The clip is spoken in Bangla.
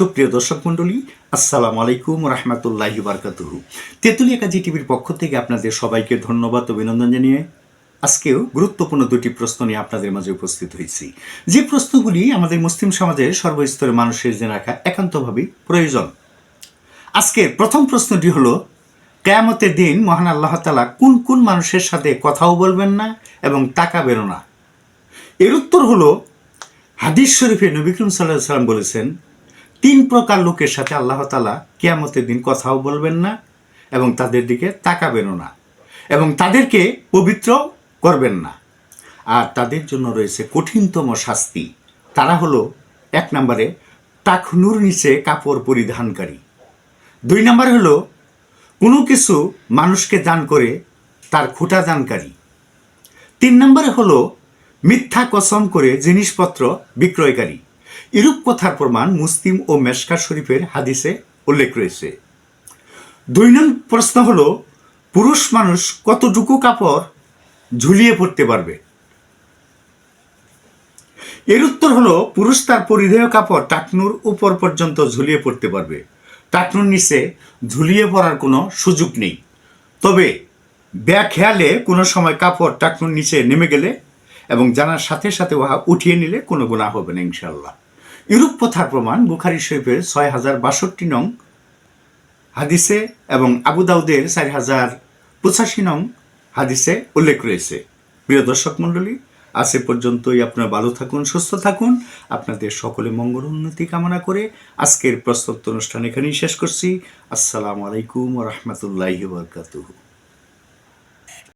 সুপ্রিয় দর্শক মণ্ডলী, আসসালামু আলাইকুম রহমতুল্লাহ বারকাতুহু। তেঁতুলিয়া কাজী টিভির পক্ষ থেকে আপনাদের সবাইকে ধন্যবাদ অভিনন্দন জানিয়ে আজকেও গুরুত্বপূর্ণ দুটি প্রশ্ন নিয়ে আপনাদের মাঝে উপস্থিত হয়েছি। যে প্রশ্নগুলি আমাদের মুসলিম সমাজের সর্বস্তরের মানুষের জেনে রাখা একান্তভাবেই প্রয়োজন। আজকের প্রথম প্রশ্নটি হলো, কেয়ামতের দিন মহান আল্লাহ তালা কোন কোন মানুষের সাথে কথাও বলবেন না এবং টাকা বেরো না এর উত্তর হলো, হাদিস শরীফে নবী করিম সাল্লাহ সাল্লাম বলেছেন তিন প্রকার লোকের সাথে আল্লাহ তালা কেয়ামতের দিন কথাও বলবেন না এবং তাদের দিকে তাকাবেনও না এবং তাদেরকে পবিত্র করবেন না। আর তাদের জন্য রয়েছে কঠিনতম শাস্তি। তারা হলো এক নম্বরে টাকনুর নিচে কাপড় পরিধানকারী। দুই নম্বর হলো কোনো কিছু মানুষকে দান করে তার খুঁটা দানকারী। তিন নম্বরে হলো মিথ্যা কসম করে জিনিসপত্র বিক্রয়কারী। এরূপ কথার প্রমাণ মুসলিম ও মেশকা শরীফের হাদিসে উল্লেখ রয়েছে। দুই প্রশ্ন হলো, পুরুষ মানুষ কতটুকু কাপড় ঝুলিয়ে পড়তে পারবে? এর উত্তর হলো, পুরুষ তার পরিধেয় কাপড় টাকনুর উপর পর্যন্ত ঝুলিয়ে পড়তে পারবে। টাকনুর নিচে ঝুলিয়ে পড়ার কোনো সুযোগ নেই। তবে ব্যাখেয়ালে কোনো সময় কাপড় টাকনুর নিচে নেমে গেলে এবং জানার সাথে সাথে উহা উঠিয়ে নিলে কোনো গুণা হবে না ইনশাল্লাহ ইউরোপ প্রথার প্রমাণ, বুখারি শরীফের ছয় হাজার বাষট্টি নং হাদিসে এবং আবু দাউদের চার হাজার পঁচাশি নং হাদিসে উল্লেখ রয়েছে। প্রিয় দর্শক মণ্ডলী, আজ এ পর্যন্তই। আপনারা ভালো থাকুন, সুস্থ থাকুন। আপনাদের সকলে মঙ্গল উন্নতি কামনা করে আজকের প্রস্তুত অনুষ্ঠান এখানেই শেষ করছি। আসসালামু আলাইকুম রহমতুল্লাহি বরকাতুহু।